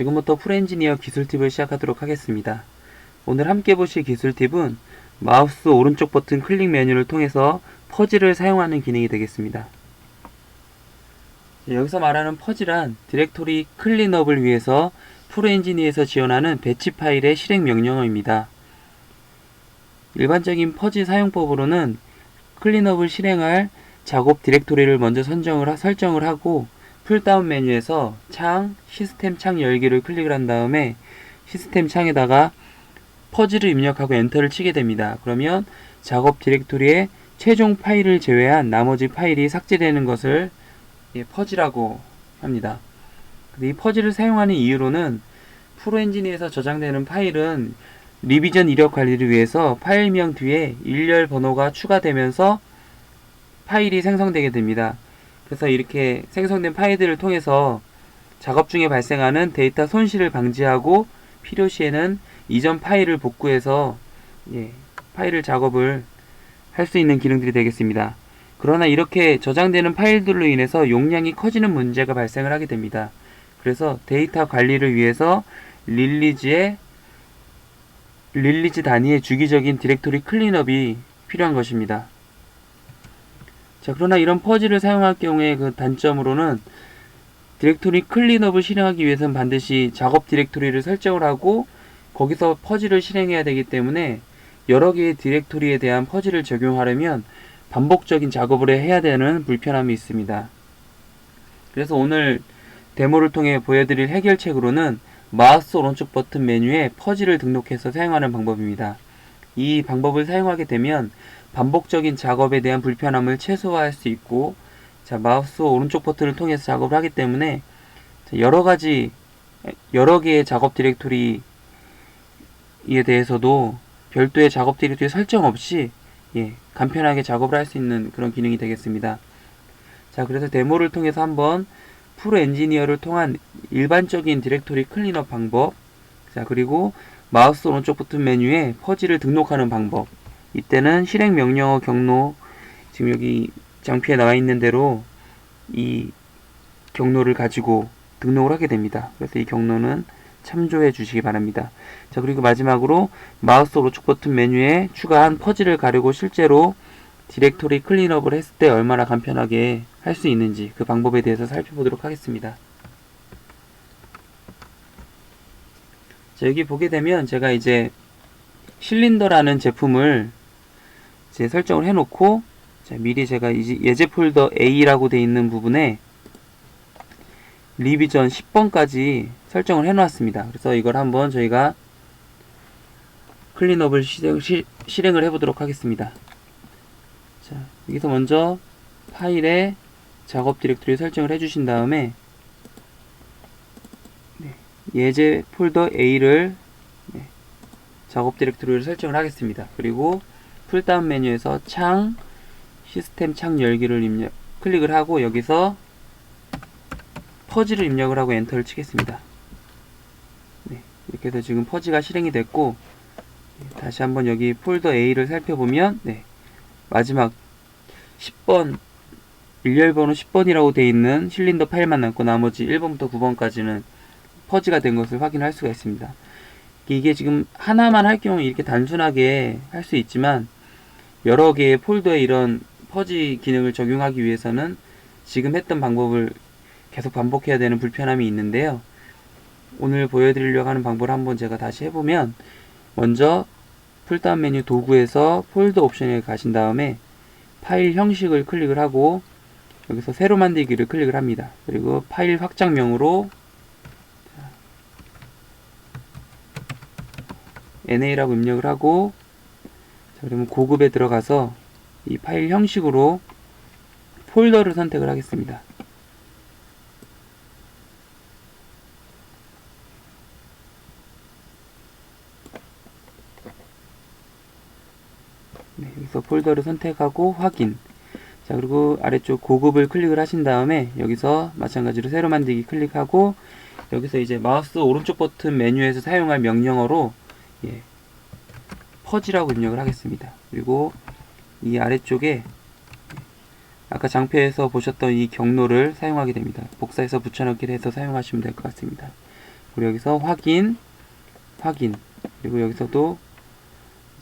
지금부터 풀엔지니어 기술 팁을 시작하도록 하겠습니다. 오늘 함께 보실 기술 팁은 마우스 오른쪽 버튼 클릭 메뉴를 통해서 퍼즐을 사용하는 기능이 되겠습니다. 여기서 말하는 퍼즐란 디렉토리 클린업을 위해서 풀엔지니에서 지원하는 배치 파일의 실행 명령어입니다. 일반적인 퍼즐 사용법으로는 클린업을 실행할 작업 디렉토리를 먼저 선정을 하- 설정을 하고 풀다운 메뉴에서 창, 시스템 창 열기를 클릭을 한 다음에 시스템 창에다가 퍼즐을 입력하고 엔터를 치게 됩니다. 그러면 작업 디렉토리의 최종 파일을 제외한 나머지 파일이 삭제되는 것을 예, 퍼즐이라고 합니다. 이 퍼즐을 사용하는 이유로는 프로엔지니에서 저장되는 파일은 리비전 이력 관리를 위해서 파일명 뒤에 일렬 번호가 추가되면서 파일이 생성되게 됩니다. 그래서 이렇게 생성된 파일들을 통해서 작업 중에 발생하는 데이터 손실을 방지하고 필요시에는 이전 파일을 복구해서 예, 파일을 작업을 할 수 있는 기능들이 되겠습니다. 그러나 이렇게 저장되는 파일들로 인해서 용량이 커지는 문제가 발생을 하게 됩니다. 그래서 데이터 관리를 위해서 릴리즈의 릴리즈 단위의 주기적인 디렉토리 클린업이 필요한 것입니다. 자, 그러나 이런 퍼즐을 사용할 경우에 그 단점으로는 디렉토리 클린업을 실행하기 위해서는 반드시 작업 디렉토리를 설정을 하고 거기서 퍼즐을 실행해야 되기 때문에 여러 개의 디렉토리에 대한 퍼즐을 적용하려면 반복적인 작업을 해야 되는 불편함이 있습니다. 그래서 오늘 데모를 통해 보여드릴 해결책으로는 마우스 오른쪽 버튼 메뉴에 퍼즐을 등록해서 사용하는 방법입니다. 이 방법을 사용하게 되면 반복적인 작업에 대한 불편함을 최소화할 수 있고 자, 마우스 오른쪽 버튼을 통해서 작업을 하기 때문에 자, 여러 가지 여러 개의 작업 디렉토리에 대해서도 별도의 작업 디렉토리 설정 없이 예, 간편하게 작업을 할 수 있는 그런 기능이 되겠습니다. 자, 그래서 데모를 통해서 한번 프로 엔지니어를 통한 일반적인 디렉토리 클린업 방법, 자, 그리고 마우스 오른쪽 버튼 메뉴에 퍼즐을 등록하는 방법, 이때는 실행 명령어 경로, 지금 여기 장피에 나와 있는 대로 이 경로를 가지고 등록을 하게 됩니다. 그래서 이 경로는 참조해 주시기 바랍니다. 자, 그리고 마지막으로 마우스 오른쪽 버튼 메뉴에 추가한 퍼즐을 가리고 실제로 디렉토리 클린업을 했을 때 얼마나 간편하게 할 수 있는지 그 방법에 대해서 살펴보도록 하겠습니다. 자, 여기 보게 되면 제가 이제 실린더라는 제품을 이제 설정을 해놓고 자, 미리 제가 예제 폴더 A라고 되어 있는 부분에 리비전 10번까지 설정을 해놓았습니다. 그래서 이걸 한번 저희가 클린업을 실행, 시, 실행을 해보도록 하겠습니다. 자, 여기서 먼저 파일에 작업 디렉토리 설정을 해주신 다음에 네, 예제 폴더 A를 네, 작업 디렉토리를 설정을 하겠습니다. 그리고 풀다운 메뉴에서 창 시스템 창 열기를 입력 클릭을 하고 여기서 퍼즐을 입력을 하고 엔터를 치겠습니다. 네, 이렇게 해서 지금 퍼즐가 실행이 됐고 네, 다시 한번 여기 폴더 A를 살펴보면 네, 마지막 10번 일렬 번호 10번이라고 되어 있는 실린더 파일만 남고 나머지 1번부터 9번까지는 퍼즈가 된 것을 확인할 수가 있습니다. 이게 지금 하나만 할 경우 이렇게 단순하게 할 수 있지만 여러 개의 폴더에 이런 퍼지 기능을 적용하기 위해서는 지금 했던 방법을 계속 반복해야 되는 불편함이 있는데요. 오늘 보여드리려고 하는 방법을 한번 제가 다시 해보면 먼저 풀다운 메뉴 도구에서 폴더 옵션에 가신 다음에 파일 형식을 클릭을 하고 여기서 새로 만들기를 클릭을 합니다. 그리고 파일 확장명으로 NA라고 입력을 하고 자, 그러면 고급에 들어가서 이 파일 형식으로 폴더를 선택을 하겠습니다. 네, 여기서 폴더를 선택하고 확인. 자, 그리고 아래쪽 고급을 클릭을 하신 다음에 여기서 마찬가지로 새로 만들기 클릭하고 여기서 이제 마우스 오른쪽 버튼 메뉴에서 사용할 명령어로 예, 퍼지라고 입력을 하겠습니다. 그리고 이 아래쪽에 아까 장표에서 보셨던 이 경로를 사용하게 됩니다. 복사해서 붙여넣기를 해서 사용하시면 될 것 같습니다. 그리고 여기서 확인, 확인. 그리고 여기서도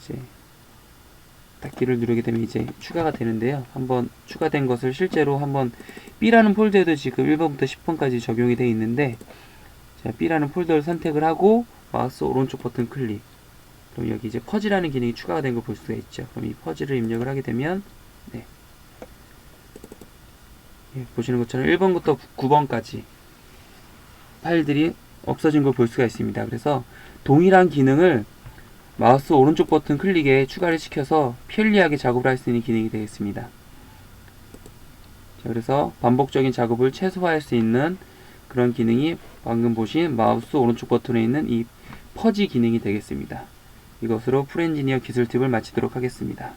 이제 닫기를 누르게 되면 이제 추가가 되는데요. 한번 추가된 것을 실제로 한번 B라는 폴더에도 지금 1번부터 10번까지 적용이 되어 있는데 자, B라는 폴더를 선택을 하고 마우스 오른쪽 버튼 클릭. 그럼 여기 이제 퍼지라는 기능이 추가가 된걸볼 수가 있죠. 그럼 이 퍼지를 입력을 하게 되면 네. 예, 보시는 것처럼 1번부터 9번까지 파일들이 없어진 걸 볼 수가 있습니다. 그래서 동일한 기능을 마우스 오른쪽 버튼 클릭에 추가를 시켜서 편리하게 작업을 할 수 있는 기능이 되겠습니다. 자, 그래서 반복적인 작업을 최소화할 수 있는 그런 기능이 방금 보신 마우스 오른쪽 버튼에 있는 이 퍼지 기능이 되겠습니다. 이것으로 풀엔지니어 기술 팁을 마치도록 하겠습니다.